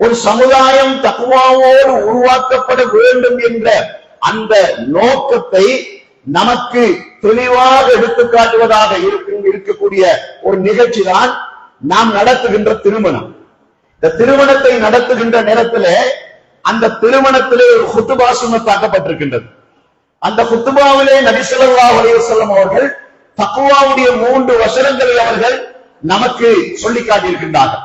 ஒரு சமுதாயம் தக்குவாவோடு உருவாக்கப்பட வேண்டும் என்ற அந்த நோக்கத்தை நமக்கு தெளிவாக எடுத்துக்காட்டுவதாக இருக்கும் இருக்கக்கூடிய ஒரு நிகழ்ச்சி தான் நாம் நடத்துகின்ற திருமணம். இந்த திருமணத்தை நடத்துகின்ற நேரத்திலே அந்த திருமணத்திலே ஒரு குத்துபா சுண்ணத்தாக்கப்பட்டிருக்கின்றது அந்த குத்துபாவிலே நபிசல்லா அலைவசல்லம் அவர்கள் தக்குவாவுடைய மூன்று வசனங்களை அவர்கள் நமக்கு சொல்லி காட்டியிருக்கின்றார்கள்.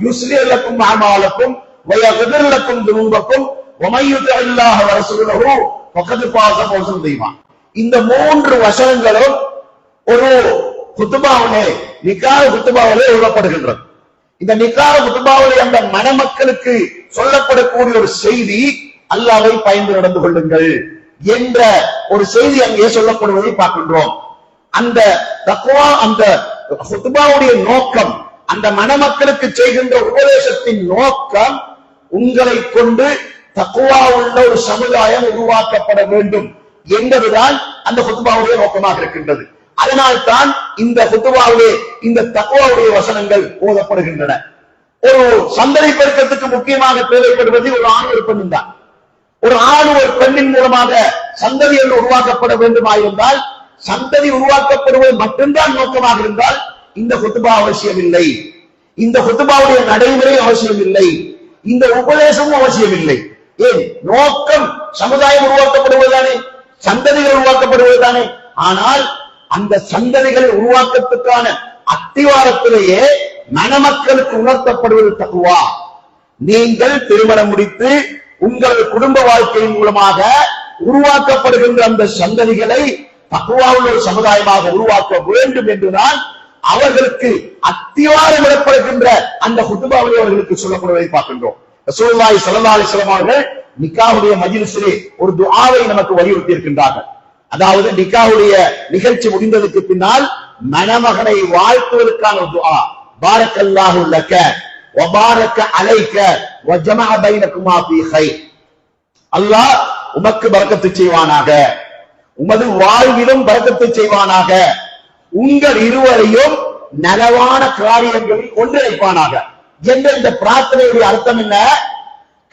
يصلح لكم اعمالكم ويغفر لكم ذنوبكم ومن يطع الله ورسوله فقد فاز فوزا عظيما இந்த மூன்று வசனங்களும் ஒரு குத்துபாவிலே நிக்காக குத்துபாவிலே எழுதப்படுகின்றது இந்த நிக்காக குத்துபாவிலே அந்த மணமக்களுக்கு சொல்லப்படக்கூடிய ஒரு செய்தி அல்லாவை பயந்து நடந்து கொள்ளுங்கள் என்ற ஒரு செய்தி அங்கே சொல்லப்படுவதை பார்க்கின்றோம் அந்த தக்குவா அந்த குத்துபாவுடைய நோக்கம் அந்த மணமக்களுக்கு செய்கின்ற உபதேசத்தின் நோக்கம் உங்களை கொண்டு தக்குவா உள்ள ஒரு சமுதாயம் உருவாக்கப்பட வேண்டும் என்பதுதான் அந்த குத்துபாவுடைய நோக்கமாக இருக்கின்றது. அதனால் தான் இந்த குத்துபாவுடைய இந்த தக்குவாவுடைய வசனங்கள் ஓதப்படுகின்றன. ஒரு சந்தனை பெருக்கத்துக்கு முக்கியமாக தேவைப்படுவது ஒரு ஆண் ஒரு பெண்ணும் தான். ஒரு ஆண் ஒரு பெண்ணின் மூலமாக சந்ததிகள் உருவாக்கப்பட வேண்டுமாயிருந்தால் சந்ததி உருவாக்கப்படுவது மட்டும்தான் நோக்கமாக இருந்தால் இந்த குத்துபா அவசியம் இல்லை இந்த குத்துபாவுடைய நடைமுறை அவசியம் இல்லை இந்த உபதேசமும் அவசியம் இல்லை ஏன்? நோக்கம் சமுதாயம் உருவாக்கப்படுவதுதானே? சந்ததிகள் உருவாக்கப்படுவதுதானே? ஆனால் அந்த சந்ததிகளை உருவாக்கத்துக்கான அத்திவாரத்திலேயே மணமக்களுக்கு உணர்த்தப்படுவது தகுவா? நீங்கள் திருமணம் முடித்து உங்கள் குடும்ப வாழ்க்கையின் மூலமாக உருவாக்கப்படுகின்ற அந்த சந்ததிகளை தக்குவாவுள்ள ஒரு சமுதாயமாக உருவாக்க வேண்டும் என்றுதான் அவர்களுக்கு அத்திவாரம் விடப்படுகின்ற அந்த குத்துபாவை அவர்களுக்கு சொல்லப்படுவதை பார்க்கின்றோம். ரசூலுல்லாஹி ஸல்லல்லாஹு அலைஹி வஸல்லம் அவர்கள் நிக்காவுடைய மஜ்லிஸிலே ஒரு துஆவை நமக்கு வலியுறுத்தி இருக்கின்றார்கள் அதாவது நிக்காவுடைய நிகழ்ச்சி முடிந்ததுக்கு பின்னால் மணமகனை வாழ்த்துவதற்கான ஒரு துஆ. பாரக்கல்லாஹு லக்க வபாரக்க அலைக்க வஜமா பைனகுமா ஃபீ ஹைர் அல்லாஹ் உமக்கு பரக்கத்து செய்வானாக. உமது வாழ்விலும் பரக்கத்து செய்வானாக. உங்கள் இருவரையும் நலவான காரியங்களில் ஒன்றிணைப்பானாக என்ற இந்த பிரார்த்தனையுடைய அர்த்தம் என்ன?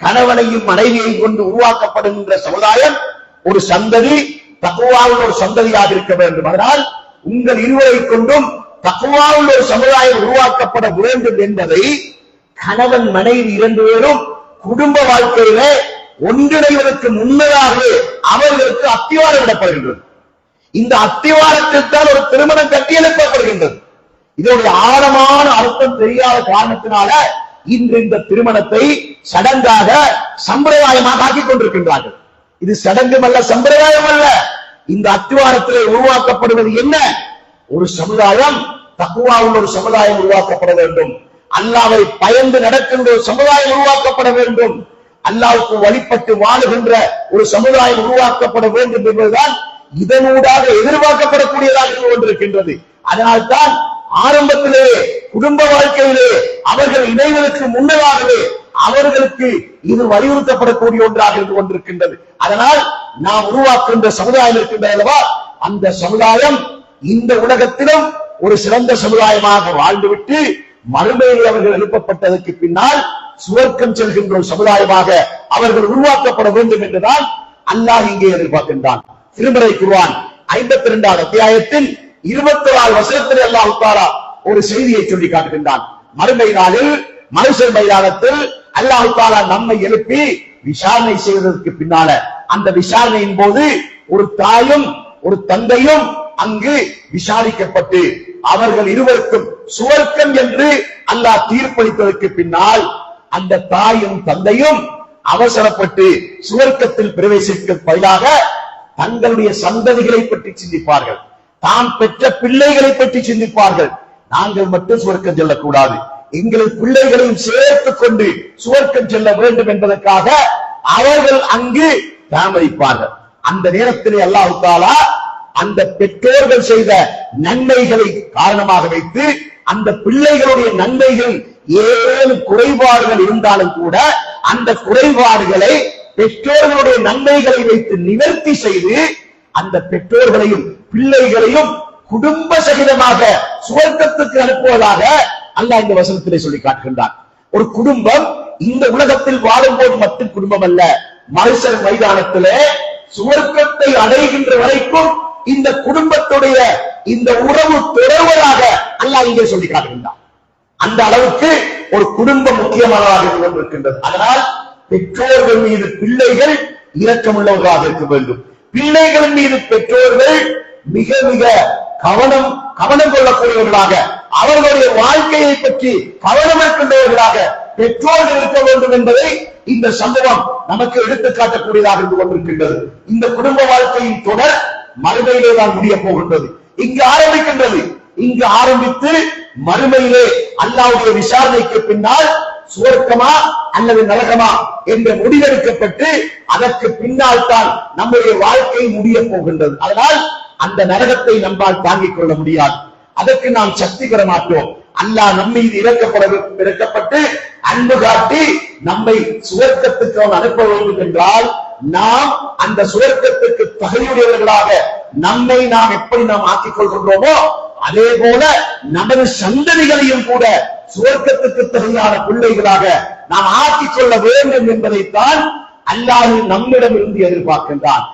கணவனையும் மனைவியையும் கொண்டு உருவாக்கப்படுகின்ற சமுதாயம் ஒரு சந்ததி தக்குவாவுள்ள ஒரு சந்ததியாக இருக்க வேண்டும். அதனால் உங்கள் இருவரை கொண்டும் தக்குவாவுள்ள ஒரு சமுதாயம் உருவாக்கப்பட வேண்டும் என்பதை கணவன் மனைவி இரண்டு பேரும் குடும்ப வாழ்க்கையிலே ஒன்றிணைவதற்கு முன்னதாகவே அவர்களுக்கு அத்திவாரம் விடப்படுகின்றது. இந்த அத்திவாரத்தில் தான் ஒரு திருமணம் கட்டியெழுப்பப்படுகின்றது இதனுடைய ஆழமான அர்த்தம் தெரியாத காரணத்தினால இன்று இந்த திருமணத்தை சடங்காக சம்பிரதாயமாக ஆக்கிக் கொண்டிருக்கின்றார்கள். இது சடங்கும் அல்ல சம்பிரதாயம் அல்ல. இந்த அத்திவாரத்திலே உருவாக்கப்படுவது என்ன? ஒரு சமுதாயம் தக்குவாவுள்ள ஒரு சமுதாயம் உருவாக்கப்பட வேண்டும். அல்லாவை பயந்து நடக்கின்ற ஒரு சமுதாயம் உருவாக்கப்பட வேண்டும். அல்லாவுக்கு வழிபட்டு வாழுகின்ற ஒரு சமுதாயம் உருவாக்கப்பட வேண்டும் என்பதுதான் இதனூடாக எதிர்பார்க்கப்படக்கூடியதாக இருந்து கொண்டிருக்கின்றது. அதனால்தான் ஆரம்பத்திலே குடும்ப வாழ்க்கையிலே அவர்கள் இணைவதற்கு முன்னதாகவே அவர்களுக்கு இது வலியுறுத்தப்படக்கூடிய ஒன்றாக இருந்து கொண்டிருக்கின்றது. அதனால் நாம் உருவாக்குகின்ற சமுதாயம் இருக்கின்ற அல்லவா? அந்த சமுதாயம் இந்த உலகத்திலும் ஒரு சிறந்த சமுதாயமாக வாழ்ந்துவிட்டு மறுமையில் அவர்கள் எழுப்பப்பட்டதற்கு பின்னால் சுவர்க்கம் செல்கின்ற ஒரு சமுதாயமாக அவர்கள் உருவாக்கப்பட வேண்டும் என்றுதான் அல்லாஹ் இங்கே எதிர்பார்க்கின்றான். திருமறை குர்வான் ஐம்பத்தி இரண்டாவது அத்தியாயத்தில் இருபத்தி நாலு வருஷத்தில் அல்லாஹ் தாலா ஒரு செய்தியை சொல்லி காட்டுகின்றான். மறுமை நாளில் மனுஷர் மைதானத்தில் அல்லாஹ் தாலா நம்மை எழுப்பி விசாரணை செய்வதற்கு பின்னால அந்த விசாரணையின் போது ஒரு தாயும் ஒரு தந்தையும் அங்கு விசாரிக்கப்பட்டு அவர்கள் இருவருக்கும் சுவர்க்கம் என்று அல்லாஹ் தீர்ப்பளித்ததற்கு பின்னால் அந்த தாயும் தந்தையும் அவசரப்பட்டு சுவர்க்கத்தில் பிரவேசிக்க பதிலாக தங்களுடைய சந்ததிகளை பற்றி சிந்திப்பார்கள். தான் பெற்ற பிள்ளைகளை பற்றி சிந்திப்பார்கள். நாங்கள் மட்டும் சுவர்க்கம் செல்லக்கூடாது. எங்கள் பிள்ளைகளையும் சேர்த்துக் கொண்டு சுவர்க்கம் செல்ல வேண்டும் என்பதற்காக அவர்கள் அங்கு தாமதிப்பார்கள். அந்த நேரத்திலே அல்லாஹ் தாலா அந்த பெற்றோர்கள் செய்த நன்மைகளை காரணமாக வைத்து அந்த பிள்ளைகளுடைய நன்மைகள் ஏழு குறைபாடுகள் இருந்தாலும் கூட அந்த குறைபாடுகளை பெற்றோர்களுடைய நன்மைகளை வைத்து நிவர்த்தி செய்து அந்த பெற்றோர்களையும் பிள்ளைகளையும் குடும்ப சகிதமாக சுவர்க்கத்துக்கு அனுப்புவதாக அல்ல இந்த வசனத்திலே சொல்லி காட்டுகின்றார் ஒரு குடும்பம் இந்த உலகத்தில் வாழும்போது மட்டும் குடும்பம் அல்ல மனுஷர் மைதானத்திலே சுவர்க்கத்தை அடைகின்ற வரைக்கும் இந்த குடும்பத்துடைய இந்த உறவு தொடர்வதாக அல்ல இங்கே சொல்லி காட்டுகின்றார் அந்த அளவுக்கு ஒரு குடும்பம் முக்கியமானதாக இருந்து கொண்டிருக்கின்றது. அதனால் பெற்றோர்கள் மீது பிள்ளைகள் இரக்கமுள்ளவர்களாக இருக்க வேண்டும். பிள்ளைகள் மீது பெற்றோர்கள் மிக மிக கவனம் கவனம் கொள்ளக்கூடியவர்களாக அவர்களுடைய வாழ்க்கையை பற்றி கவனம் இருக்கின்றவர்களாக பெற்றோர்கள் இருக்க வேண்டும் என்பதை இந்த சம்பவம் நமக்கு எடுத்து காட்டக்கூடியதாக இருந்து கொண்டிருக்கின்றது. இந்த குடும்ப வாழ்க்கையின் தொடர் மறுமையிலே தான் முடிய போகின்றது. இங்கு ஆரம்பிக்கின்றது. இங்கு ஆரம்பித்து மறுமையிலே அல்லாவுடைய விசாரணைக்கு பின்னால் சுவர்க்கமா அல்லது நரகமா என்று முடிவெடுக்கப்பட்டு அதற்கு பின்னால் தான் நம்முடைய வாழ்க்கை முடிய போகின்றது. அதனால் அந்த நரகத்தை நம்மால் தாங்கிக் கொள்ள முடியாது. அதற்கு நாம் சக்தி பெற மாட்டோம் அல்லாஹ் நம்மை மீது இறக்கப்பட இறக்கப்பட்டு அன்பு காட்டி நம்மை சுவர்க்கத்துக்கு அவன் அனுப்ப வேண்டும் என்றால் நாம் அந்த சுவர்க்கத்துக்கு தகுதியுடையவர்களாக நம்மை நாம் எப்படி நாம் ஆக்கிக் கொள்கின்றோமோ அதே போல நமது சந்ததிகளையும் கூட சுவர்க்கத்துக்கு தகுந்தான பிள்ளைகளாக நாம் ஆக்கிக் கொள்ள வேண்டும் என்பதைத்தான் அல்லாஹ் நம்மிடம் இருந்து எதிர்பார்க்கின்றான்.